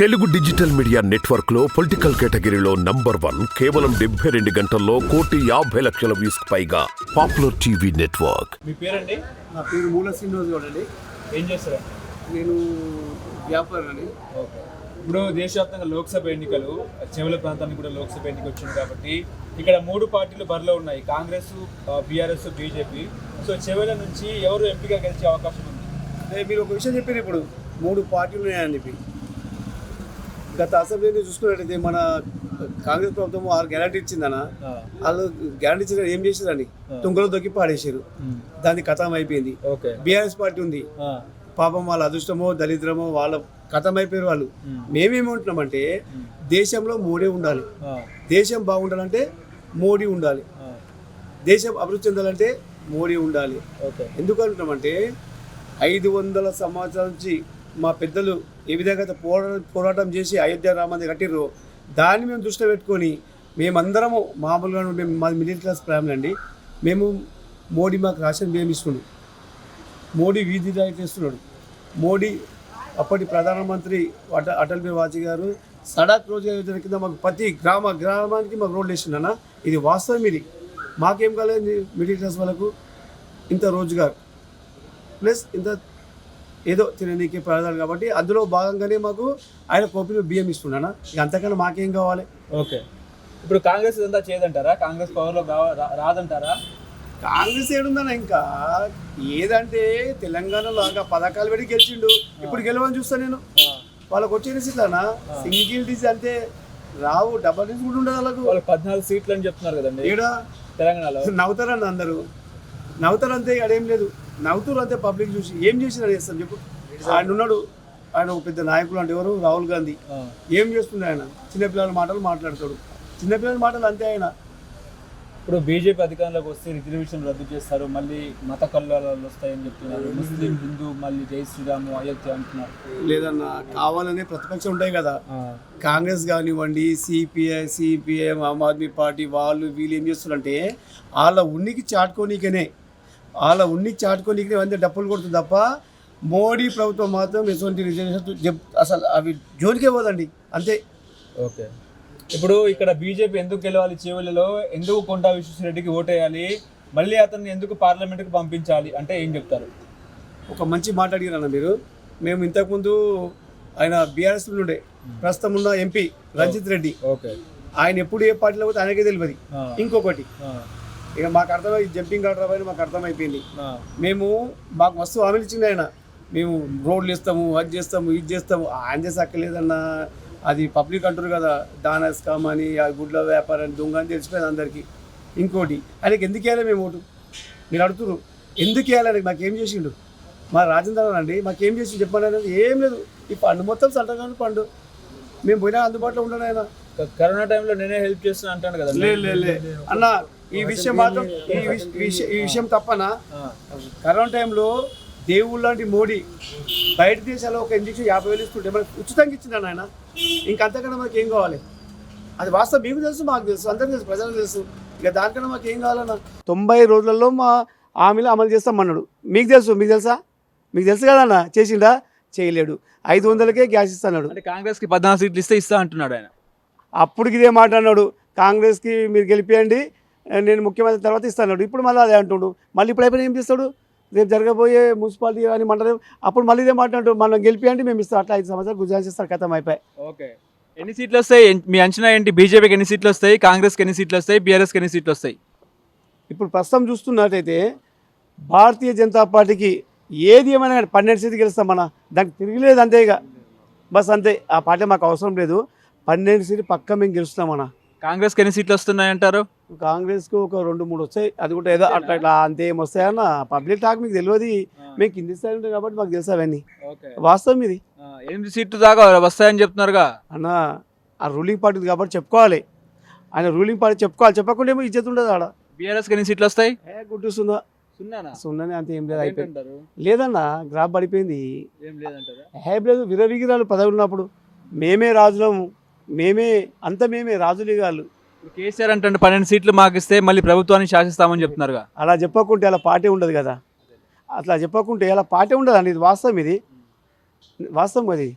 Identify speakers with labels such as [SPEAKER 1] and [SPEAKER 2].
[SPEAKER 1] Telugu digital media నెట్వర్క్లో political కేటగిరీలో number one కేవలం డెబ్బై రెండు గంటల్లో కోటి యాభై లక్షల వ్యూస్ పైగా పాపులర్ టీవీ నెట్వర్క్.
[SPEAKER 2] మీ పేరండి?
[SPEAKER 3] నా పేరు మూల శ్రీనివాస్ గౌడ్ అండి.
[SPEAKER 2] ఏం చేస్తారు
[SPEAKER 3] నేను వ్యాపారం అండి
[SPEAKER 2] ఓకే. ఇప్పుడు దేశవ్యాప్తంగా లోక్సభ ఎన్నికలు చెవుల ప్రాంతానికి కూడా లోక్సభ ఎన్నిక వచ్చింది కాబట్టి ఇక్కడ మూడు పార్టీలు బరిలో ఉన్నాయి. Congress BRS BJP. సో చెవుల నుంచి ఎవరు ఎంపీగా గెలిచే అవకాశం ఉంది?
[SPEAKER 3] మీరు ఒక విషయం చెప్పారు ఇప్పుడు. మూడు పార్టీలు ఉన్నాయని చెప్పి. గత అసెంబ్లీని చూసుకున్నట్టయితే మన కాంగ్రెస్ ప్రభుత్వం ఆరు గ్యారంటీ ఇచ్చిందన్న. వాళ్ళు గ్యారంటీ ఇచ్చిన ఏం చేసారని తుంగలో దొక్కి పాడేసారు దాని కథం అయిపోయింది బీఆర్ఎస్ పార్టీ ఉంది. పాపం వాళ్ళ అదృష్టమో దరిద్రమో వాళ్ళ కథం అయిపోయారు వాళ్ళు మేమేమంటున్నామంటే దేశంలో మోడీ ఉండాలి. దేశం బాగుండాలంటే మోడీ ఉండాలి. దేశం అభివృద్ధి చెందాలంటే మోడీ ఉండాలి.
[SPEAKER 2] ఓకే.
[SPEAKER 3] ఎందుకు అంటున్నామంటే ఐదు వందల సంవత్సరాల నుంచి మా పెద్దలు ఏ విధంగా అయితే పోరా పోరాటం చేసి అయోధ్య రామాన్ని కట్టిర్రో దాన్ని మేము దృష్టిలో పెట్టుకొని మేమందరము మామూలుగా ఉండే మా మిడిల్ క్లాస్ ఫ్యామిలీ అండి. మేము మోడీ మాకు రాషన్ బియ్యం ఇస్తున్నాడు. మోడీ వీధి రాయితీ చేస్తున్నాడు మోడీ అప్పటి ప్రధానమంత్రి అట అటల్ బిహారీ వాజ్పేయి గారు సడక్ రోజుగా యోజన కింద మాకు ప్రతి గ్రామ గ్రామానికి మాకు రోడ్లు వేసిండన్న ఇది వాస్తవం ఇది. మాకేం కాలేదు మిడిల్ క్లాస్ వాళ్ళకు ఇంత రోజుగారు ప్లస్ ఇంత ఏదో తిననీకి పదార్థాలు కాబట్టి అందులో భాగంగానే మాకు ఆయన కోపిలో బియ్యం ఇస్తున్నానా ఇక అంతకన్నా మాకేం కావాలి?
[SPEAKER 2] ఓకే. ఇప్పుడు కాంగ్రెస్ ఇదంతా చేయదంటారా? కాంగ్రెస్ పవర్లో రాదంటారా?
[SPEAKER 3] కాంగ్రెస్ ఏడుందన్న ఇంకా. ఏదంటే తెలంగాణలో ఇంకా పథకాలు పెట్టి గెలిచిండు. ఇప్పుడు గెలవని చూస్తా నేను. వాళ్ళకి వచ్చే సీట్లనా సింగిల్ డిజ్ అంటే రావు డబల్ డిజ్ కూడా ఉండదు వాళ్ళకు.
[SPEAKER 2] వాళ్ళు పద్నాలుగు సీట్లు అని చెప్తున్నారు కదండి.
[SPEAKER 3] ఈడ
[SPEAKER 2] తెలంగాణలో.
[SPEAKER 3] నవ్వుతారన్న అందరూ. నవ్వుతారు అంతే ఆడేం లేదు. నవ్వుతారు అంతే పబ్లిక్ చూసి ఏం చేసినారు చేస్తాను చెప్పు? ఆయన ఉన్నాడు. ఆయన ఒక పెద్ద నాయకులు అంటే ఎవరు? రాహుల్ గాంధీ. ఏం చేస్తుంది ఆయన? చిన్నపిల్లల మాటలు మాట్లాడతాడు. చిన్నపిల్లల మాటలు అంతే ఆయన.
[SPEAKER 2] ఇప్పుడు బీజేపీ అధికారంలోకి వస్తే రిజర్వేషన్ రద్దు చేస్తారు. మళ్ళీ మత కల్లాలు వస్తాయని చెప్తున్నారు. ముస్లిం హిందూ మళ్ళీ జై శ్రీరాము అయోధ్య అంటున్నారు.
[SPEAKER 3] లేదన్న కావాలనే ప్రతిపక్షం ఉంటాయి కదా. కాంగ్రెస్ కానివ్వండి CPI CPM Aam Aadmi party వాళ్ళు వీళ్ళు ఏం చేస్తున్నారంటే వాళ్ళ ఉనికి చాటుకోనీకనే వాళ్ళ ఉనికి చాటుకోనీకనే వంద డప్పులు కొడుతుంది తప్ప మోడీ ప్రభుత్వం మాత్రం ఎటువంటి రిజర్వేషన్ అసలు అవి జోలికే పోదండి. అంతే.
[SPEAKER 2] ఓకే. ఇప్పుడు ఇక్కడ బీజేపీ ఎందుకు గెలవాలి చివరిలో? ఎందుకు కొండా విశ్వేశ్వరరెడ్డికి ఓటేయాలి? మళ్ళీ అతన్ని ఎందుకు పార్లమెంట్కి పంపించాలి? అంటే ఏం చెప్తారు?
[SPEAKER 3] ఒక మంచి మాట అడిగిరన్న మీరు. మేము ఇంతకుముందు ఆయన బీఆర్ఎస్ ఉండే. ప్రస్తుతం ఉన్న ఎంపీ రంజిత్ రెడ్డి.
[SPEAKER 2] ఓకే.
[SPEAKER 3] ఆయన ఎప్పుడు ఏ పార్టీలో పోతే ఆయనకే తెలియదు ఇంకొకటి. ఇక మాకు అర్థమై జంపింగ్ ఆర్డర్ అవ్వని మాకు అర్థమైపోయింది. మేము మాకు మస్తు హామీలు ఇచ్చింది ఆయన. మేము రోడ్లు ఇస్తాము అది చేస్తాము ఇది చేస్తాము. ఆయన చేసి అక్కర్లేదన్న అది పబ్లిక్ అంటారు కదా దానా స్కామ్ అని ఆ గుడ్ల వ్యాపారం అని దొంగ అని తెలిసిపోయింది అందరికీ. ఇంకోటి ఆయనకి ఎందుకు వేయాలి మేము ఓటు? మీరు అడుగుతున్నారు ఎందుకు వేయాలి మాకేం చేసిండు? మా రాజేంద్ర అండి మాకేం చేసి చెప్పండి అనేది ఏం లేదు. ఈ పండు మొత్తం సంటగాని పండు. మేము పోయినా అందుబాటులో ఉండను ఆయన.
[SPEAKER 2] కరోనా టైంలో నేనే హెల్ప్ చేస్తున్నా అంటాను కదా.
[SPEAKER 3] లే లే లే. అన్న ఈ విషయం మాత్రం ఈ విష- ఈ విషయం- ఈ విషయం తప్పనా? కరోనా టైంలో దేవుళ్ళు లాంటి మోడీ బయట దేశాల్లో ఒక ఇంజక్షన్ యాభై వేలు ఇస్తుంటే మనకు ఉచితంగా ఇచ్చినాను ఆయన ఇంకంతకన్నా మనకి ఏం కావాలి? అది వాస్తవం మీకు తెలుసు మాకు తెలుసు అందరికీ తెలుసు ప్రజలకు తెలుసు. ఇక దానికన్నా మాకు ఏం కావాలన్నా? తొంభై రోజులలో మా హామీలు అమలు చేస్తామన్నాడు మీకు తెలుసు మీకు తెలుసా? మీకు తెలుసు కదన్న చేసిండా? చేయలేడు. ఐదు వందలకే గ్యాస్ ఇస్తున్నాడు
[SPEAKER 2] అంటే కాంగ్రెస్కి పద్నాలుగు సీట్లు ఇస్తే ఇస్తా అంటున్నాడు ఆయన.
[SPEAKER 3] అప్పటికి ఇదే మాట అన్నాడు. కాంగ్రెస్కి మీరు గెలిపియండి నేను ముఖ్యమంత్రి తర్వాత ఇస్తాను. ఇప్పుడు మళ్ళీ అదే అంటుండు. మళ్ళీ ఇప్పుడు అయిపోయినా ఏం చేస్తాడు? రేపు జరగబోయే మున్సిపాలిటీ అని మండలం అప్పుడు మళ్ళీ ఇదే మాట అంటాడు మనం గెలిపియండి మేము ఇస్తాం. అట్లా ఐదు సంవత్సరాలు గుజరాత్ చేస్తారు కథం అయిపోయి
[SPEAKER 2] ఓకే. ఎన్ని సీట్లు వస్తాయి? మీ అంచనా ఏంటి? బీజేపీకి ఎన్ని సీట్లు వస్తాయి? కాంగ్రెస్కి ఎన్ని సీట్లు వస్తాయి? బీఆర్ఎస్కి ఎన్ని సీట్లు వస్తాయి?
[SPEAKER 3] ఇప్పుడు ప్రస్తుతం చూస్తున్నట్టయితే భారతీయ జనతా పార్టీకి ఏది ఏమైనా కానీ పన్నెండు సీట్లు గెలుస్తాం మన. దానికి తిరిగిలేదు అంతే ఇక. బస్ అంతే. ఆ పార్టీ మాకు అవసరం లేదు. పన్నెండు సీట్లు పక్క మేము గెలుస్తామన్నా
[SPEAKER 2] కాంగ్రెస్కి ఎన్ని సీట్లు వస్తున్నాయి అంటారు
[SPEAKER 3] కాంగ్రెస్కు ఒక రెండు మూడు వస్తాయి. అది కూడా ఏదో అట్లా ఇట్లా అంతే ఏం వస్తాయన్న పబ్లిక్ టాక్ మీకు తెలియదు. మేము కింది స్థాయి ఉంటాం కాబట్టి మాకు తెలుసు అవన్నీ. వాస్తవం ఇది.
[SPEAKER 2] ఎనిమిది సీట్లు దాకా వస్తాయని చెప్తున్నారుగా?
[SPEAKER 3] అన్న ఆ రూలింగ్ పార్టీ కాబట్టి చెప్పుకోవాలి. ఆయన రూలింగ్ పార్టీ చెప్పుకోవాలి. చెప్పకుండా ఏమో ఇజ్జత్ ఉండదు ఆడ.
[SPEAKER 2] బీఆర్ఎస్కి ఎన్ని సీట్లు వస్తాయి?
[SPEAKER 3] ఏ గుడ్డుస్తుందా
[SPEAKER 2] సున్నానా?
[SPEAKER 3] అంత ఏం లేదు అయిపోయింది. లేదన్న గ్రాఫ్ పడిపోయింది.
[SPEAKER 2] ఏం లేదంటారా?
[SPEAKER 3] హే లేదు విరవిగిరాలు పదవి ఉన్నప్పుడు మేమే రాజులము. మేమే అంత మేమే రాజులు కాళ్ళు.
[SPEAKER 2] ఇప్పుడు కేసీఆర్ అంటే పన్నెండు సీట్లు మాకు ఇస్తే మళ్ళీ ప్రభుత్వాన్ని శాసిస్తామని చెప్తున్నారుగా.
[SPEAKER 3] అలా చెప్పకుంటే అలా పార్టీ ఉండదు కదా. అట్లా చెప్పకుంటే అలా పార్టీ ఉండదు అండి ఇది వాస్తవం ఇది. వాస్తవం అది